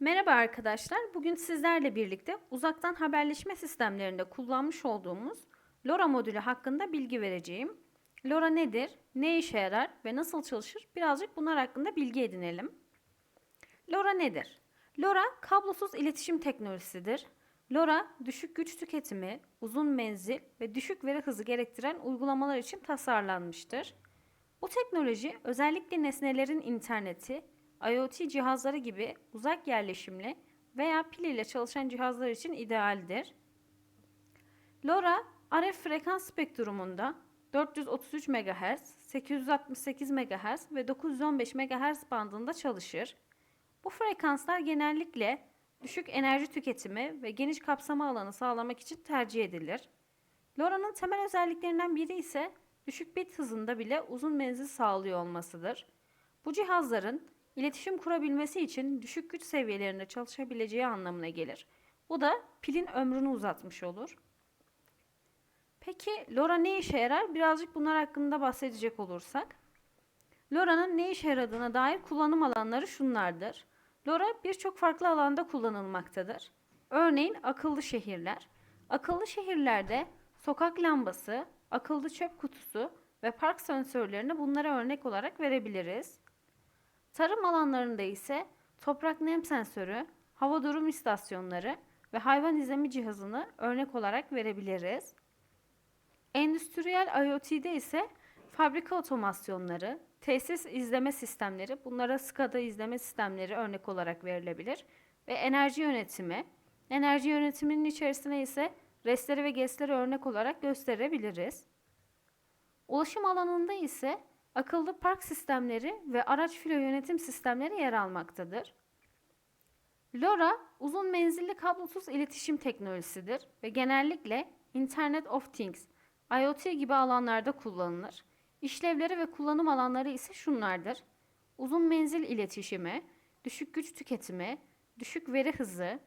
Merhaba arkadaşlar. Bugün sizlerle birlikte uzaktan haberleşme sistemlerinde kullanmış olduğumuz LoRa modülü hakkında bilgi vereceğim. LoRa nedir, ne işe yarar ve nasıl çalışır birazcık bunlar hakkında bilgi edinelim. LoRa nedir? LoRa kablosuz iletişim teknolojisidir. LoRa düşük güç tüketimi, uzun menzil ve düşük veri hızı gerektiren uygulamalar için tasarlanmıştır. Bu teknoloji özellikle nesnelerin interneti, IoT cihazları gibi uzak yerleşimli veya pil ile çalışan cihazlar için idealdir. LoRa, RF frekans spektrumunda 433 MHz, 868 MHz ve 915 MHz bandında çalışır. Bu frekanslar genellikle düşük enerji tüketimi ve geniş kapsama alanı sağlamak için tercih edilir. LoRa'nın temel özelliklerinden biri ise düşük bit hızında bile uzun menzil sağlıyor olmasıdır. Bu cihazların iletişim kurabilmesi için düşük güç seviyelerinde çalışabileceği anlamına gelir. Bu da pilin ömrünü uzatmış olur. Peki LoRa ne işe yarar? Birazcık bunlar hakkında bahsedecek olursak. LoRa'nın ne işe yaradığına dair kullanım alanları şunlardır. LoRa birçok farklı alanda kullanılmaktadır. Örneğin akıllı şehirler. Akıllı şehirlerde sokak lambası, akıllı çöp kutusu ve park sensörlerini bunlara örnek olarak verebiliriz. Tarım alanlarında ise toprak nem sensörü, hava durum istasyonları ve hayvan izleme cihazını örnek olarak verebiliriz. Endüstriyel IoT'de ise fabrika otomasyonları, tesis izleme sistemleri, bunlara SCADA izleme sistemleri örnek olarak verilebilir ve enerji yönetimi. Enerji yönetiminin içerisine ise restleri ve GES'leri örnek olarak gösterebiliriz. Ulaşım alanında ise akıllı park sistemleri ve araç filo yönetim sistemleri yer almaktadır. LoRa uzun menzilli kablosuz iletişim teknolojisidir ve genellikle Internet of Things, IoT gibi alanlarda kullanılır. İşlevleri ve kullanım alanları ise şunlardır. Uzun menzil iletişimi, düşük güç tüketimi, düşük veri hızı,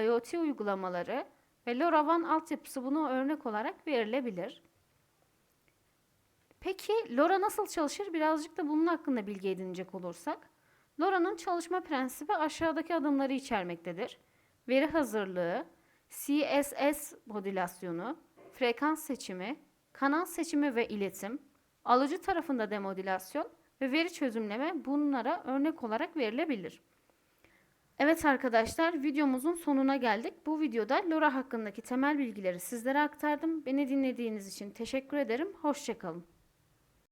IoT uygulamaları ve LoRaWAN altyapısı buna örnek olarak verilebilir. Peki LoRa nasıl çalışır? Birazcık da bunun hakkında bilgi edinecek olursak. LoRa'nın çalışma prensibi aşağıdaki adımları içermektedir. Veri hazırlığı, CSS modülasyonu, frekans seçimi, kanal seçimi ve iletim, alıcı tarafında demodülasyon ve veri çözümleme bunlara örnek olarak verilebilir. Evet arkadaşlar videomuzun sonuna geldik. Bu videoda LoRa hakkındaki temel bilgileri sizlere aktardım. Beni dinlediğiniz için teşekkür ederim. Hoşçakalın.